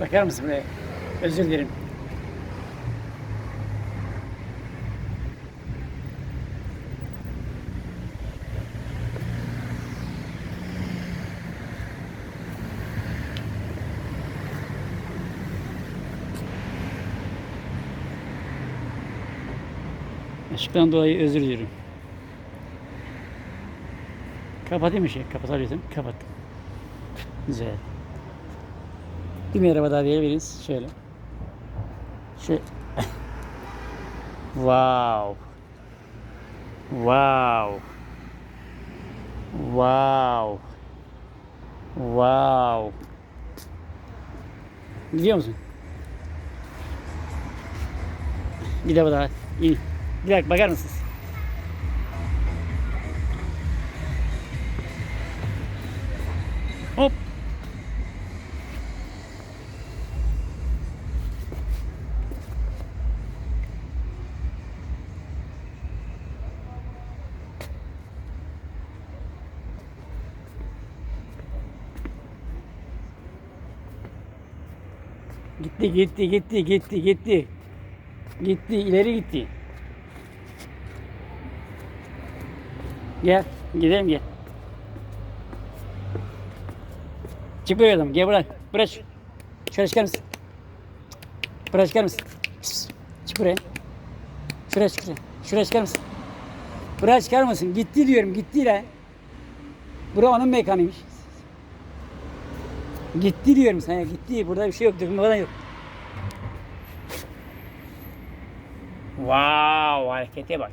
Bakar mısın buraya? Özür dilerim. Işıktan dolayı özür diliyorum. Kapatayım ışığı. Kapatabilirsem kapattım. Güzel. Bir merhaba daha diyebiliriz. Şöyle. Şu. wow. Wow. Wow. Wow. Gidiyor musun? Bir de daha. İn. Bir dakika bakar mısınız? Hop. Gitti gitti gitti gitti gitti. Gitti ileri gitti. Gel gidelim gel. Çık buraya adam gel bırak. Bırak. Şöyle çıkar mısın? Buraya çıkar mısın? Çık buraya. Şuraya çık şuraya. Şuraya çıkar mısın? Buraya çıkar mısın? Gitti diyorum gitti lan. Bura onun mekanıymış. Gitti diyorum sana gitti. Burada bir şey yok. Döküm falan yok. Wow harekete bak.